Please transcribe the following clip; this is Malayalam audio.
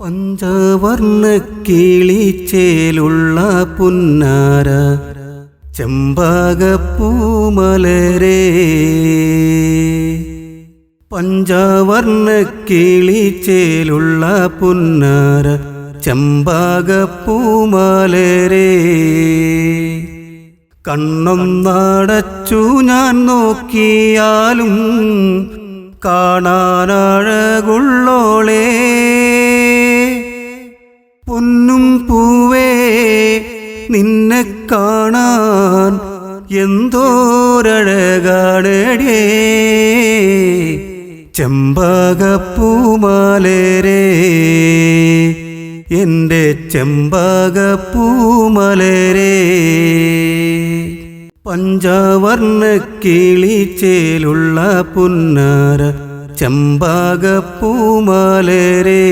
പഞ്ചവർണ കിളിച്ചേലുള്ള പുന്നാര ചെമ്പകപ്പൂമലരേ പഞ്ചവർണ കിളിച്ചേലുള്ള പുന്നാര ചെമ്പകപ്പൂമലരേ കണ്ണൊന്നടച്ചു ഞാൻ നോക്കിയാലും കാണാനഴകുള്ളോളേ. പൊന്നും പൂവേ നിന്നെ കാണാൻ എന്തോരഴകാടേ ചെമ്പകപ്പൂമാലേ എന്റെ ചെമ്പകപ്പൂമലേ പഞ്ചവർണ കിളിച്ചേലുള്ള പുന്നാര ചെമ്പകപ്പൂമലരേ.